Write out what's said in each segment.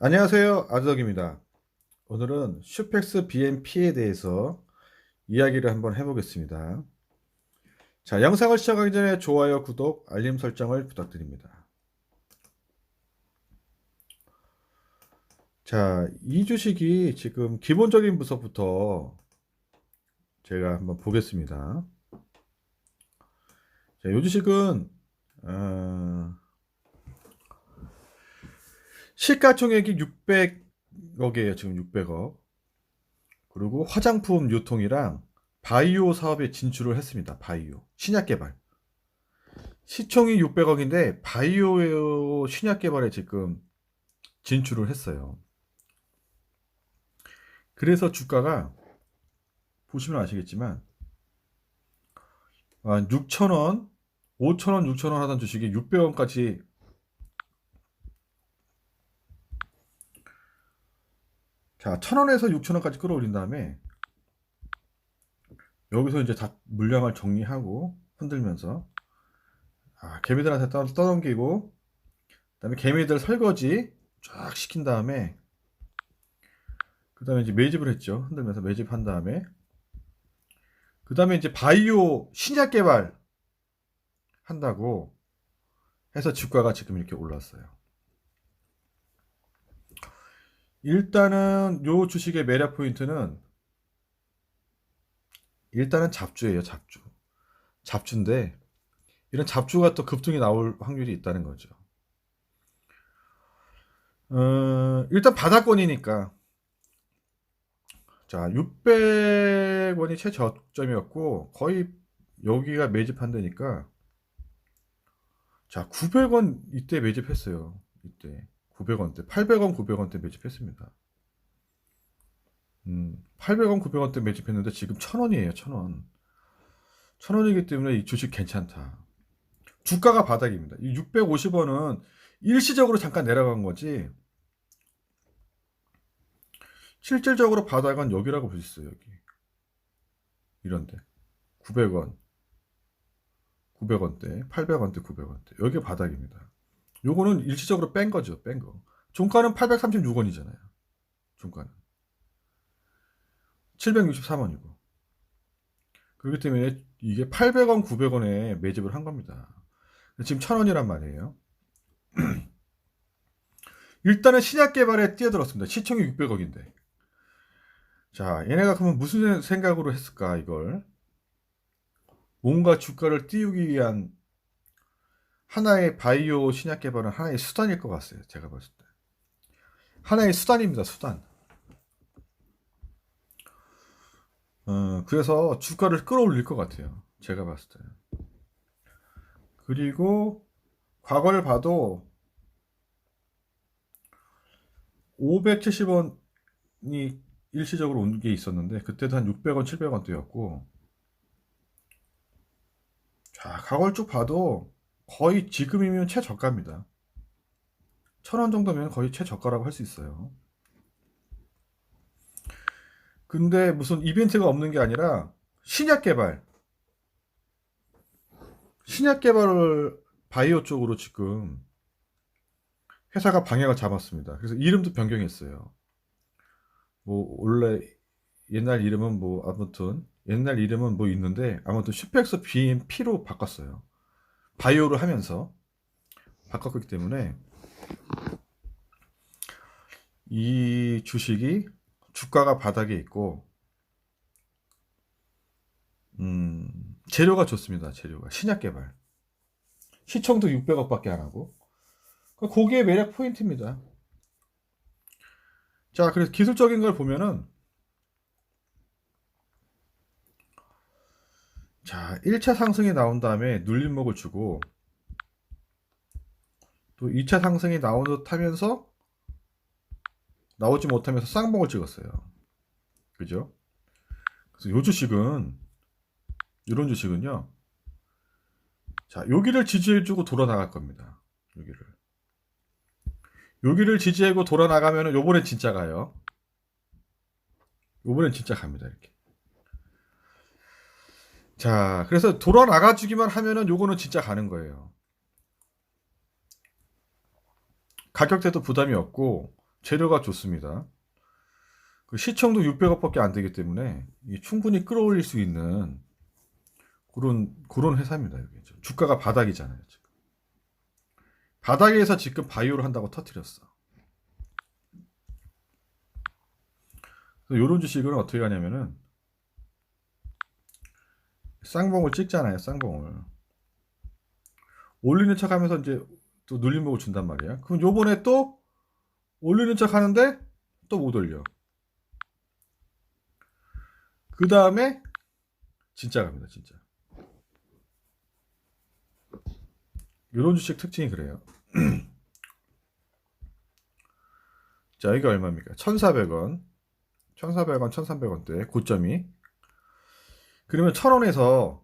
안녕하세요. 아드덕입니다. 오늘은 슈펙스 BMP에 대해서 이야기를 한번 해보겠습니다. 자, 영상을 시작하기 전에 좋아요, 구독, 알림 설정을 부탁드립니다. 자, 이 주식이 지금 기본적인 분석부터 제가 한번 보겠습니다. 자, 이 주식은 어, 시가총액이 600억이에요. 지금 600억. 그리고 화장품 유통이랑 바이오 사업에 진출을 했습니다. 바이오. 신약 개발. 시총이 600억인데 바이오 신약 개발에 지금 진출을 했어요. 그래서 주가가 보시면 아시겠지만 6,000원, 5,000원, 6,000원 하던 주식이 600원까지 자, 1000원에서 6000원까지 끌어올린 다음에 여기서 이제 다 물량을 정리하고 흔들면서 아, 개미들한테 떠, 떠넘기고 그다음에 개미들 설거지 쫙 시킨 다음에 그다음에 이제 매집을 했죠. 흔들면서 매집한 다음에 그다음에 이제 바이오 신약 개발 한다고 해서 주가가 지금 이렇게 올랐어요. 일단은 요 주식의 매력 포인트는 일단은 잡주예요, 잡주. 잡주인데 이런 잡주가 또 급등이 나올 확률이 있다는 거죠. 어, 일단 바닥권이니까 자 600원이 최저점이었고 거의 여기가 매집한다니까 자 900원 이때 매집했어요. 이때 900원대, 800원, 900원대 매집했습니다. 음, 800원, 900원대 매집했는데 지금 1000원이에요, 1000원. 1000원이기 때문에 이 주식 괜찮다. 주가가 바닥입니다. 이 650원은 일시적으로 잠깐 내려간 거지. 실질적으로 바닥은 여기라고 볼 수 있어요, 여기. 이런데. 900원, 900원대, 800원대, 900원대. 여기 바닥입니다. 요거는 일시적으로 뺀 거죠. 뺀 거. 종가는 836원이잖아요. 종가는. 763원이고. 그렇기 때문에 이게 800원, 900원에 매집을 한 겁니다. 지금 1000원이란 말이에요. 일단은 신약 개발에 뛰어들었습니다. 시총이 600억인데. 자, 얘네가 그러면 무슨 생각으로 했을까, 이걸? 뭔가 주가를 띄우기 위한 하나의 바이오 신약 개발은 하나의 수단일 것 같아요. 제가 봤을 때. 하나의 수단입니다. 수단. 어, 그래서 주가를 끌어올릴 것 같아요. 제가 봤을 때. 그리고 과거를 봐도 570원이 일시적으로 온 게 있었는데 그때도 한 600원, 700원 대였고 자, 과거를 쭉 봐도 거의 지금이면 최저가입니다. 천 원 정도면 거의 최저가라고 할 수 있어요. 근데 무슨 이벤트가 없는 게 아니라 신약 개발, 신약 개발을 바이오 쪽으로 지금 회사가 방향을 잡았습니다. 그래서 이름도 변경했어요. 뭐 원래 옛날 이름은 뭐 아무튼 옛날 이름은 뭐 있는데 아무튼 슈펙스 BMP로 바꿨어요. 바이오를 하면서 바꿨기 때문에 이 주식이 주가가 바닥에 있고 음, 재료가 좋습니다. 재료가 신약 개발 시총도 600억밖에 안 하고 그게 매력 포인트입니다. 자, 그래서 기술적인 걸 보면은 자, 1차 상승이 나온 다음에 눌림목을 주고 또 2차 상승이 나온 듯 하면서 나오지 못하면서 쌍봉을 찍었어요. 그죠? 그래서 요 주식은 이런 주식은요. 자, 여기를 지지해주고 돌아 나갈 겁니다. 여기를. 여기를 지지하고 돌아 나가면은 요번엔 진짜 가요. 요번엔 진짜 갑니다. 이렇게. 자, 그래서 돌아 나가주기만 하면은 요거는 진짜 가는 거예요. 가격대도 부담이 없고 재료가 좋습니다. 그 시청도 600억밖에 안 되기 때문에 이 충분히 끌어올릴 수 있는 그런 그런 회사입니다. 여기 주가가 바닥이잖아요. 지금 바닥에서 지금 바이오를 한다고 터트렸어. 이런 주식은 어떻게 가냐면은 쌍봉을 찍잖아요. 쌍봉을 올리는 척하면서 이제 또 눌림목을 준단 말이야. 그럼 요번에 또 올리는 척 하는데 또 못 올려. 그 다음에 진짜 갑니다, 진짜. 이런 주식 특징이 그래요. 자, 이게 얼마입니까? 1,400원. 1,400원, 1,300원대 고점이. 그러면 1,000원에서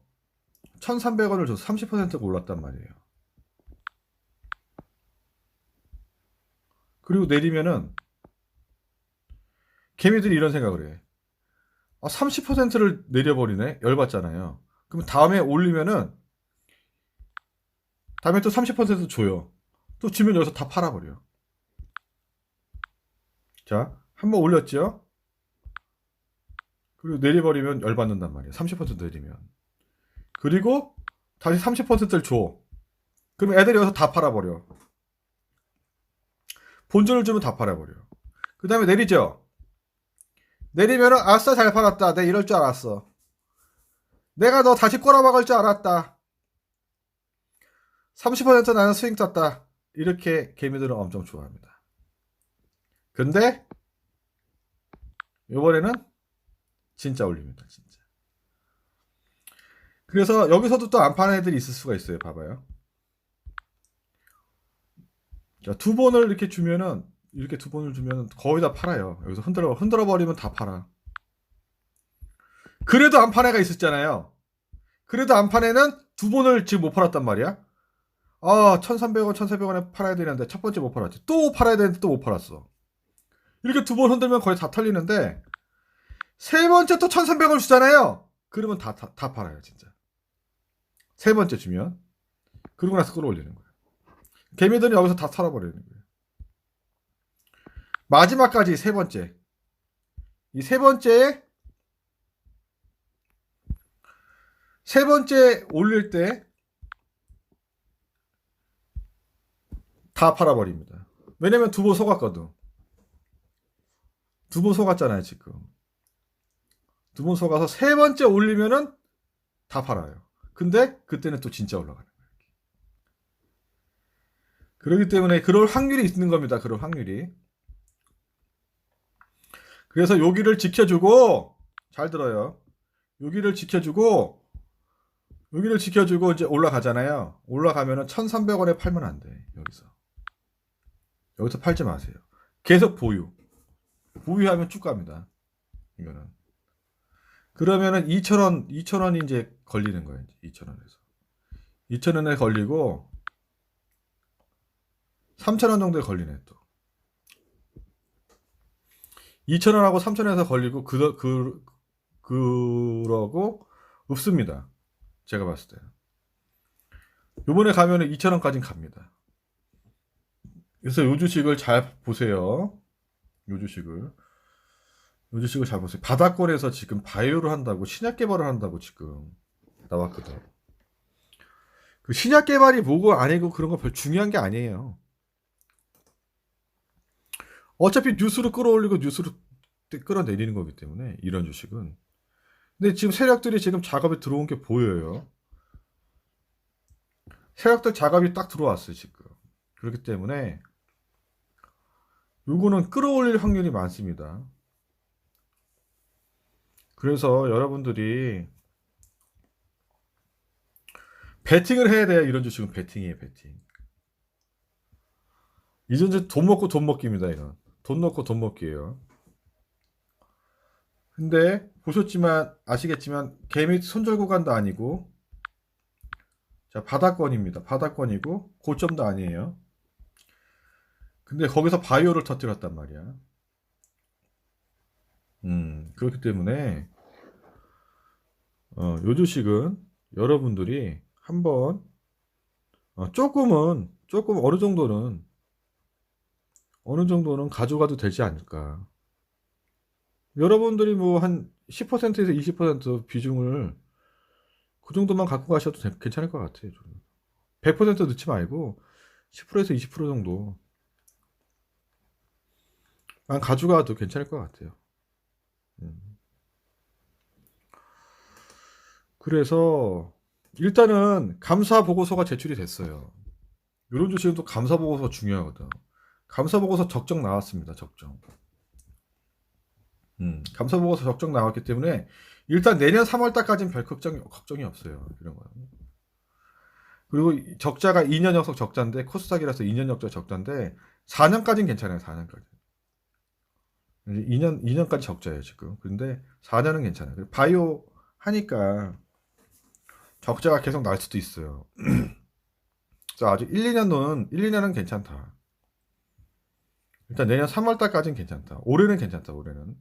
1,300원을 줘서 30%가 올랐단 말이에요. 그리고 내리면은 개미들이 이런 생각을 해. 아, 30%를 내려버리네? 열받잖아요. 그럼 다음에 올리면은 다음에 또 30% 줘요. 또 주면 여기서 다 팔아버려. 자, 한번 올렸죠? 그리고 내려버리면 열받는단 말이에요. 30% 내리면. 그리고 다시 30%를 줘. 그럼 애들이 여기서 다 팔아버려. 본전을 주면 다 팔아버려. 그 다음에 내리죠? 내리면은 아싸 잘 팔았다. 내가 이럴 줄 알았어. 내가 너 다시 꼬라박을 줄 알았다. 30% 나는 스윙 떴다. 이렇게 개미들은 엄청 좋아합니다. 근데 이번에는 진짜 올립니다. 진짜. 그래서 여기서도 또 안 파는 애들이 있을 수가 있어요. 봐봐요. 자, 두 번을 이렇게 주면은 이렇게 두 번을 주면 거의 다 팔아요. 여기서 흔들어 흔들어 버리면 다 팔아. 그래도 안 판 애가 있었잖아요. 그래도 안 판 애는 두 번을 지금 못 팔았단 말이야. 아, 1,300원, 1,400원에 팔아야 되는데 첫 번째 못 팔았지. 또 팔아야 되는데 또 못 팔았어. 이렇게 두 번 흔들면 거의 다 털리는데 세 번째 또 1,300원 주잖아요. 그러면 다, 다, 다 팔아요, 진짜. 세 번째 주면. 그러고 나서 끌어올리는 거예요. 개미들은 여기서 다 털어버리는 거예요. 마지막까지 세 번째. 이 세 번째에 세 번째 올릴 때 다 팔아버립니다. 왜냐면 두번 속았거든. 두번 속았잖아요, 지금. 두 번 속아서 세 번째 올리면은 다 팔아요. 근데 그때는 또 진짜 올라가는 거예요. 그렇기 때문에 그럴 확률이 있는 겁니다. 그럴 확률이. 그래서 여기를 지켜주고 잘 들어요. 여기를 지켜주고 여기를 지켜주고 이제 올라가잖아요. 올라가면은 1,300원에 팔면 안 돼. 여기서. 여기서 팔지 마세요. 계속 보유. 보유하면 쭉 갑니다. 이거는. 그러면은 2,000원, 2,000원이 이제 걸리는 거예요. 2,000원에서. 2,000원에 걸리고 3,000원 정도에 걸리네 또. 2,000원하고 3,000원에서 걸리고 그, 그, 그러고 없습니다. 제가 봤을 때. 요번에 가면은 2,000원까지 갑니다. 그래서 요 주식을 잘 보세요. 요 주식을. 요 주식을 잘 보세요. 바닥권에서 지금 바이오를 한다고, 신약 개발을 한다고 지금 나왔거든. 그 신약 개발이 뭐고 아니고 그런 거 별 중요한 게 아니에요. 어차피 뉴스로 끌어올리고 뉴스로 끌어내리는 거기 때문에 이런 주식은. 근데 지금 세력들이 지금 작업에 들어온 게 보여요. 세력들 작업이 딱 들어왔어요 지금. 그렇기 때문에 요거는 끌어올릴 확률이 많습니다. 그래서 여러분들이 베팅을 해야 돼요. 이런 주식은 베팅이에요, 베팅. 이전 돈 먹고 돈 먹기입니다, 이런. 돈 넣고 돈 먹기예요. 근데 보셨지만 아시겠지만 개미 손절 구간도 아니고 자 바닥권입니다. 바닥권이고 고점도 아니에요. 근데 거기서 바이오를 터뜨렸단 말이야. 음 그렇기 때문에 어, 요 주식은 여러분들이 한번 어, 조금은 조금 어느 정도는 어느 정도는 가져가도 되지 않을까. 여러분들이 뭐 한 10%에서 20% 비중을 그 정도만 갖고 가셔도 되- 괜찮을 것 같아요. 저는. 100% 넣지 말고 10%에서 20% 정도 만 가져가도 괜찮을 것 같아요. 음. 그래서 일단은 감사 보고서가 제출이 됐어요. 이런 주식은 또 감사 보고서가 중요하거든. 감사 보고서 적정 나왔습니다. 적정. 음, 감사 보고서 적정 나왔기 때문에 일단 내년 3월 달까지는 별 걱정이 걱정이 없어요. 이런 거. 그리고 이 적자가 2년 연속 적자인데 코스닥이라서 2년 연속 적자인데 4년까지는 괜찮아요. 4년까지. 2년 2년까지 적자예요, 지금. 근데 4년은 괜찮아요. 바이오 하니까 적자가 계속 날 수도 있어요. 그래서 아직 1, 2년은 1, 2년은 괜찮다. 일단 내년 3월 달까지는 괜찮다. 올해는 괜찮다. 올해는.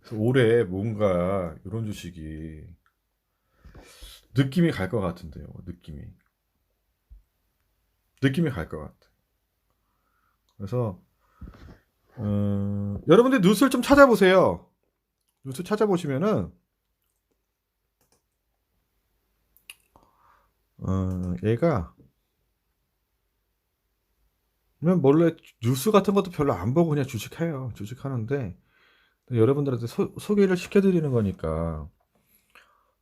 그래서 올해 뭔가 이런 주식이 느낌이 갈 것 같은데요. 느낌이. 느낌이 갈 것 같아. 그래서 어, 여러분들 뉴스를 좀 찾아보세요. 뉴스 찾아보시면은 어, 얘가 그냥 몰래 뉴스 같은 것도 별로 안 보고 그냥 주식해요. 주식하는데 여러분들한테 소, 소개를 시켜드리는 거니까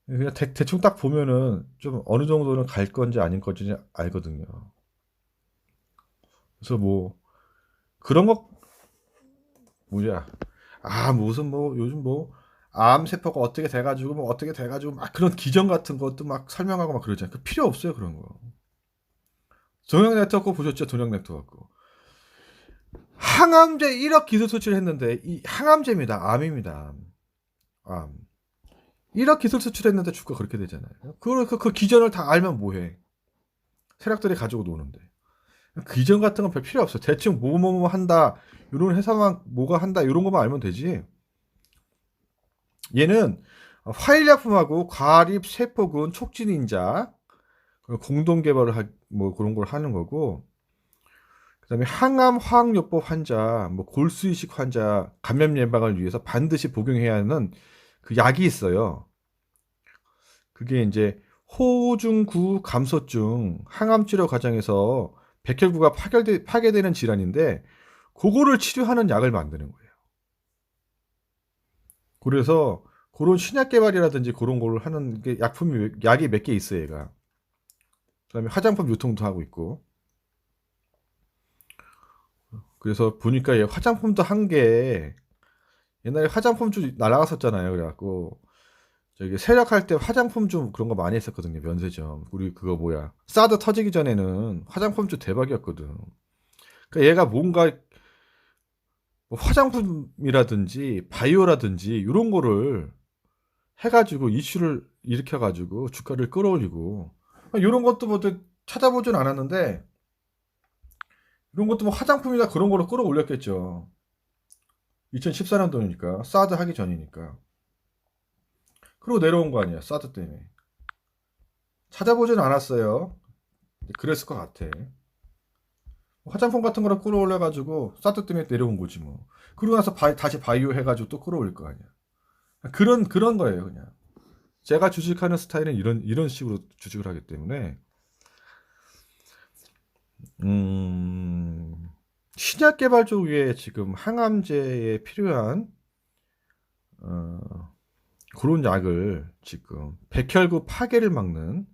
그냥 대, 대충 딱 보면은 좀 어느 정도는 갈 건지 아닌 건지 알거든요. 그래서 뭐 그런 거 뭐냐 아 무슨 뭐 요즘 뭐 암 세포가 어떻게 돼가지고 뭐 어떻게 돼가지고 막 그런 기전 같은 것도 막 설명하고 막 그러잖아요. 그 필요 없어요 그런 거. 동양 네트워크 보셨죠? 동양 네트워크. 항암제 1억 기술 수출했는데 이 항암제입니다. 암입니다. 암. 1억 기술 수출했는데 주가 그렇게 되잖아요. 그, 그, 그 기전을 다 알면 뭐해? 세력들이 가지고 노는데. 기전 같은 건 별 필요 없어. 대충 뭐뭐뭐 뭐 한다. 이런 회사만 뭐가 한다. 이런 것만 알면 되지. 얘는 화일약품하고 과립 세포군 촉진 인자 공동 개발을 하, 뭐 그런 걸 하는 거고 그다음에 항암 화학요법 환자, 뭐 골수 이식 환자 감염 예방을 위해서 반드시 복용해야 하는 그 약이 있어요. 그게 이제 호중구 감소증 항암 치료 과정에서 백혈구가 파괴되, 파괴되는 질환인데 그거를 치료하는 약을 만드는 거예요. 그래서 그런 신약 개발이라든지 그런 걸 하는 게 약품이 약이 몇 개 있어요, 얘가. 그다음에 화장품 유통도 하고 있고. 그래서 보니까 얘 화장품도 한 게 옛날에 화장품 주 날아갔었잖아요. 그래갖고 저기 세력할 때 화장품주 그런 거 많이 했었거든요. 면세점. 우리 그거 뭐야 사드 터지기 전에는 화장품 주 대박이었거든. 그러니까 얘가 뭔가 뭐 화장품이라든지 바이오라든지 이런 거를 해가지고 이슈를 일으켜가지고 주가를 끌어올리고 이런 것도 뭐 찾아보진 않았는데 이런 것도 뭐 화장품이나 그런 거로 끌어올렸겠죠. 2014년도니까 사드 하기 전이니까. 그리고 내려온 거 아니야 사드 때문에. 찾아보진 않았어요. 그랬을 것 같아. 화장품 같은 거를 끌어올려가지고 사드 때문에 내려온 거지 뭐. 그러고 나서 바이, 다시 바이오 해가지고 또 끌어올릴 거 아니야. 그런 그런 거예요 그냥. 제가 주식하는 스타일은 이런 이런 식으로 주식을 하기 때문에 음, 신약 개발 쪽에 지금 항암제에 필요한 어, 그런 약을 지금 백혈구 파괴를 막는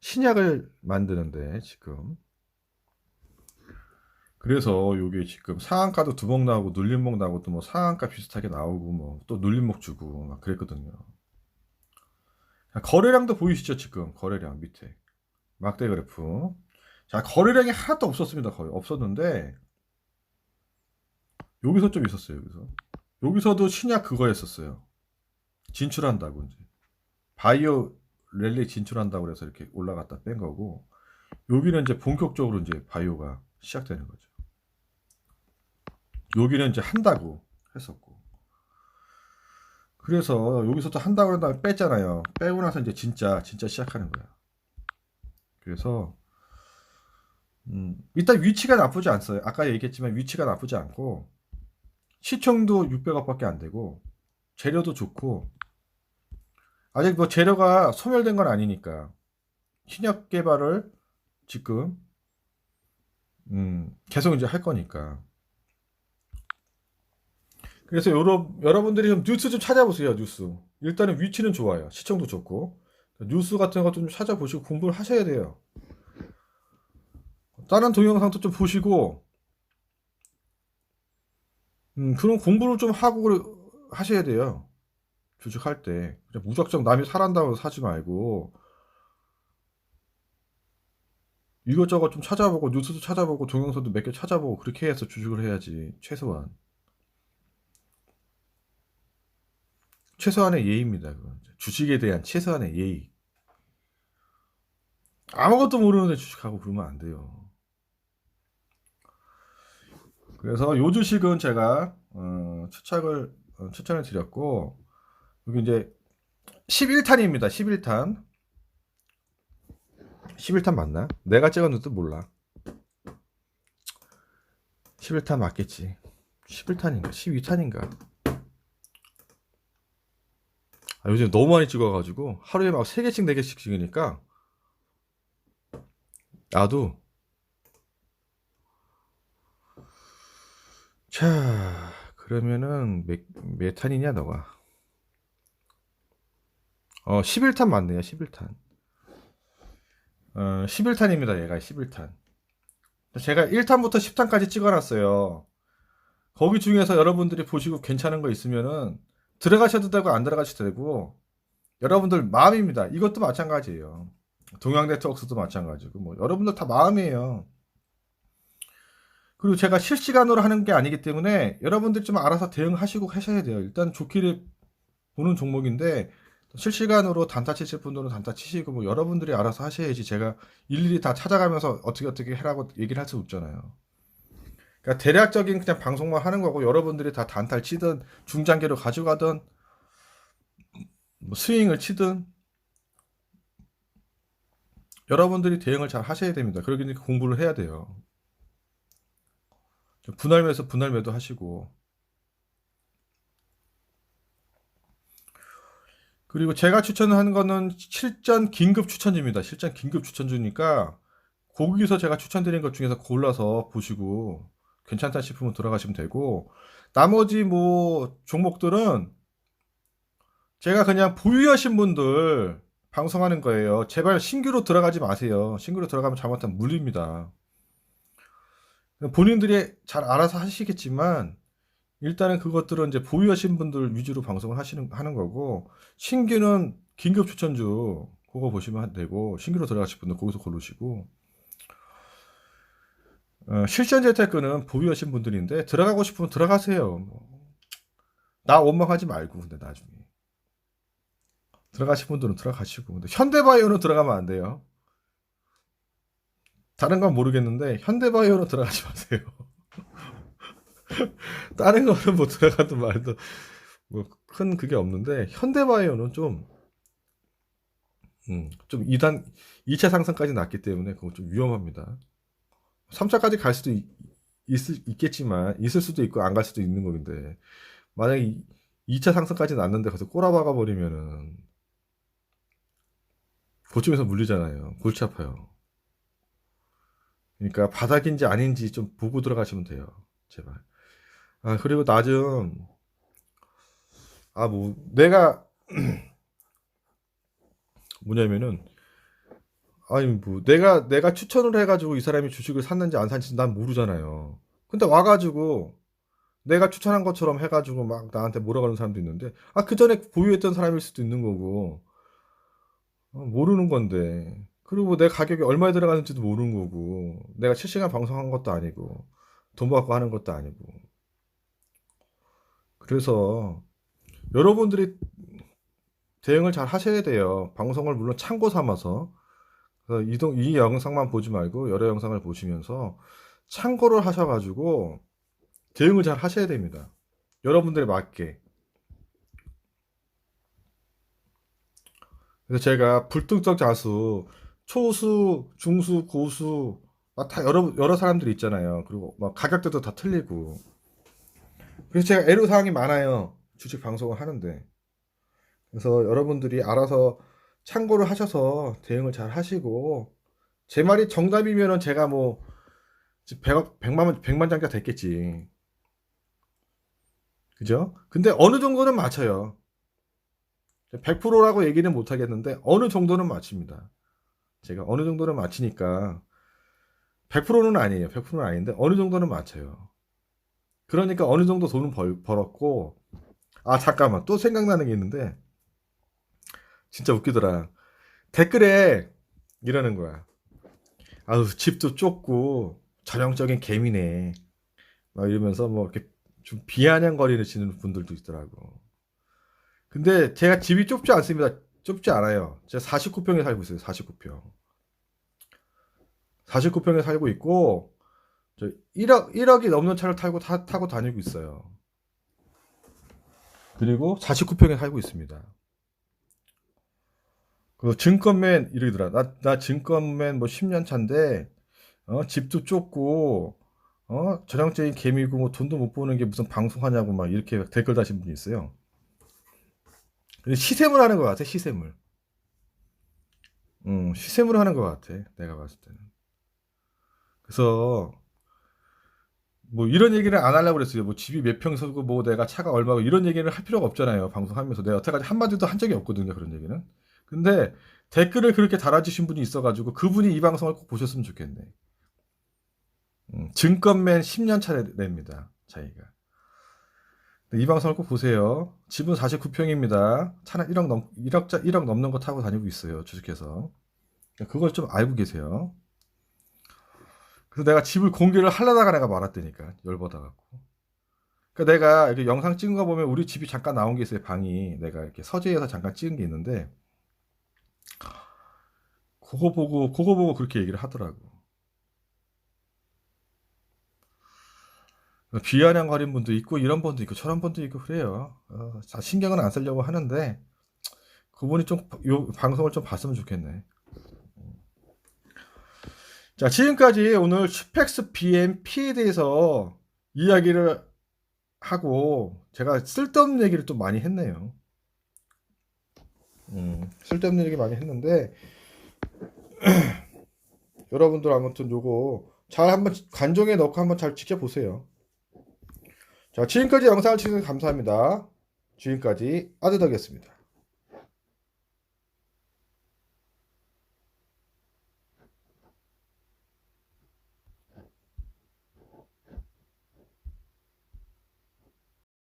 신약을 만드는데 지금 그래서 요게 지금 상한가도 두 번 나오고 눌림목 나오고 또 뭐 상한가 비슷하게 나오고 뭐 또 눌림목 주고 막 그랬거든요. 거래량도 보이시죠 지금? 거래량 밑에. 막대 그래프. 자 거래량이 하나도 없었습니다 거의. 없었는데 여기서 좀 있었어요 여기서. 여기서도 신약 그거 했었어요. 진출한다고 이제. 바이오 랠리 진출한다고 그래서 이렇게 올라갔다 뺀 거고 여기는 이제 본격적으로 이제 바이오가 시작되는 거죠 여기는 이제 한다고 했었고 그래서 여기서 또 한다고 한 다음에 뺐잖아요 빼고 나서 이제 진짜 진짜 시작하는 거야 그래서 음, 일단 위치가 나쁘지 않어요. 아까 얘기했지만 위치가 나쁘지 않고 시청도 600억 밖에 안 되고 재료도 좋고 아직 뭐 재료가 소멸된 건 아니니까 신약 개발을 지금 음, 계속 이제 할 거니까. 그래서 여러, 여러분들이 좀 뉴스 좀 찾아보세요, 뉴스. 일단은 위치는 좋아요. 시청도 좋고. 뉴스 같은 것도 좀 찾아보시고 공부를 하셔야 돼요. 다른 동영상도 좀 보시고, 음, 그런 공부를 좀 하고 하셔야 돼요. 주식할 때. 그냥 무작정 남이 사란다고 사지 말고, 이것저것 좀 찾아보고, 뉴스도 찾아보고, 동영상도 몇 개 찾아보고, 그렇게 해서 주식을 해야지. 최소한. 최소한의 예의입니다. 주식에 대한 최소한의 예의. 아무것도 모르는데 주식하고 그러면 안 돼요. 그래서 요 주식은 제가 어, 추천을 어, 추천을 드렸고 여기 이제 11탄입니다. 11탄. 11탄 맞나? 내가 찍었는데도 몰라. 11탄 맞겠지. 11탄인가? 12탄인가? 아, 요즘 너무 많이 찍어가지고 하루에 막 3개씩 4개씩 찍으니까 나도 자 그러면은 몇, 몇 탄이냐 너가? 어 11탄 맞네요 11탄. 어 11탄입니다 얘가 11탄. 제가 1탄부터 10탄까지 찍어놨어요. 거기 중에서 여러분들이 보시고 괜찮은 거 있으면은 들어가셔도 되고 안 들어가셔도 되고 여러분들 마음입니다 이것도 마찬가지예요 동양 네트워크도 마찬가지고 뭐 여러분들 다 마음이에요 그리고 제가 실시간으로 하는 게 아니기 때문에 여러분들 좀 알아서 대응하시고 하셔야 돼요. 일단 좋기를 보는 종목인데 실시간으로 단타 치실 분들은 단타 치시고 뭐 여러분들이 알아서 하셔야지 제가 일일이 다 찾아가면서 어떻게 어떻게 해라고 얘기를 할 수 없잖아요. 그러니까 대략적인 그냥 방송만 하는 거고 여러분들이 다 단타를 치든 중장기로 가져가든 뭐 스윙을 치든 여러분들이 대응을 잘 하셔야 됩니다. 그러기 공부를 해야 돼요. 분할매수 분할매도 하시고 그리고 제가 추천하는 거는 실전 긴급 추천주입니다. 실전 긴급 추천주니까 거기서 제가 추천드린 것 중에서 골라서 보시고 괜찮다 싶으면 들어가시면 되고 나머지 뭐 종목들은 제가 그냥 보유하신 분들 방송하는 거예요. 제발 신규로 들어가지 마세요. 신규로 들어가면 잘못하면 물립니다. 본인들이 잘 알아서 하시겠지만 일단은 그것들은 이제 보유하신 분들 위주로 방송을 하시는 하는 거고 신규는 긴급 추천주 그거 보시면 되고 신규로 들어가실 분들 거기서 고르시고 어, 실전 재테크는 보유하신 분들인데 들어가고 싶으면 들어가세요. 뭐. 나 원망하지 말고 근데 나중에 들어가신 분들은 들어가시고 근데 현대바이오는 들어가면 안 돼요. 다른 건 모르겠는데 현대바이오는 들어가지 마세요. 다른 거는 뭐 들어가든 말든 뭐 큰 그게 없는데 현대바이오는 좀 음, 좀 2단 2차 상승까지 났기 때문에 그거 좀 위험합니다. 3차까지 갈 수도 있, 있, 있 겠지만 있을 수도 있고 안 갈 수도 있는 건데 만약에 2차 상승까지 났는데 거기서 꼬라박아 버리면은 그쪽에서 물리잖아요. 골치 아파요. 그러니까 바닥인지 아닌지 좀 보고 들어가시면 돼요. 제발. 아, 그리고 나 좀, 아, 뭐, 내가, 뭐냐면은, 아니, 뭐, 내가, 내가 추천을 해가지고 이 사람이 주식을 샀는지 안 샀는지 난 모르잖아요. 근데 와가지고, 내가 추천한 것처럼 해가지고 막 나한테 그러는 사람도 있는데, 아, 그 전에 보유했던 사람일 수도 있는 거고, 어, 모르는 건데. 그리고 내 가격이 얼마에 들어가는지도 모르는 거고, 내가 실시간 방송한 것도 아니고, 돈 받고 하는 것도 아니고. 그래서 여러분들이 대응을 잘 하셔야 돼요. 방송을 물론 참고 삼아서. 이동, 이 영상만 보지 말고 여러 영상을 보시면서 참고를 하셔가지고 대응을 잘 하셔야 됩니다. 여러분들에 맞게. 그래서 제가 불특정 자수, 초수, 중수, 고수 막다 여러 여러 사람들이 있잖아요. 그리고 막 가격대도 다 틀리고. 그래서 제가 애로 사항이 많아요. 주식 방송을 하는데. 그래서 여러분들이 알아서 참고를 하셔서 대응을 잘 하시고 제 말이 정답이면은 제가 뭐 100억 100만 100만 장자 됐겠지. 그죠? 근데 어느 정도는 맞춰요. 100%라고 얘기는 못 하겠는데 어느 정도는 맞춥니다. 제가 어느 정도는 맞히니까 100%는 아니에요. 100%는 아닌데 어느 정도는 맞춰요. 그러니까 어느 정도 돈은 벌, 벌었고 아 잠깐만 또 생각나는 게 있는데 진짜 웃기더라. 댓글에 이러는 거야. 아우 집도 좁고 전형적인 개미네. 막 이러면서 뭐 이렇게 좀 비아냥거리는 분들도 있더라고. 근데 제가 집이 좁지 않습니다. 좁지 않아요. 제가 49평에 살고 있어요. 49평. 49평에 살고 있고 저 1억 1억이 넘는 차를 타고 타, 타고 다니고 있어요. 그리고 49평에 살고 있습니다. 그 증권맨 이러더라. 나, 나 증권맨 뭐 10년 차인데 어, 집도 좁고 어, 전형적인 개미고 뭐 돈도 못 버는 게 무슨 방송하냐고 막 이렇게 댓글 다신 분이 있어요. 시샘을 하는 것 같아, 시샘을. 음, 시샘을 하는 것 같아, 내가 봤을 때는. 그래서, 뭐, 이런 얘기를 안 하려고 그랬어요. 뭐, 집이 몇 평 서고, 뭐, 내가 차가 얼마고, 이런 얘기를 할 필요가 없잖아요. 방송하면서. 내가 여태까지 한마디도 한 적이 없거든요, 그런 얘기는. 근데, 댓글을 그렇게 달아주신 분이 있어가지고, 그분이 이 방송을 꼭 보셨으면 좋겠네. 음, 증권맨 10년 차례입니다, 자기가. 이 방송을 꼭 보세요. 집은 49평입니다. 차는 1억 넘, 1억짜, 1억 넘는 거 타고 다니고 있어요. 주식해서. 그걸 좀 알고 계세요. 그래서 내가 집을 공개를 하려다가 내가 말았다니까. 열받아갖고. 그러니까 내가 이렇게 영상 찍은 거 보면 우리 집이 잠깐 나온 게 있어요. 방이. 내가 이렇게 서재에서 잠깐 찍은 게 있는데. 그거 보고, 그거 보고 그렇게 얘기를 하더라고. 비아냥거린 분도 있고 이런 분도 있고 저런 분도 있고 그래요. 어, 자, 신경은 안 쓰려고 하는데 그분이 좀 요 방송을 좀 봤으면 좋겠네. 자 지금까지 오늘 슈펙스 BMP에 대해서 이야기를 하고 제가 쓸데없는 얘기를 좀 많이 했네요. 음, 쓸데없는 얘기 많이 했는데 여러분들 아무튼 요거 잘 한번 관종에 넣고 한번 잘 지켜보세요. 자, 지금까지 영상을 시청해주셔서 감사합니다. 지금까지 아드덕이었습니다.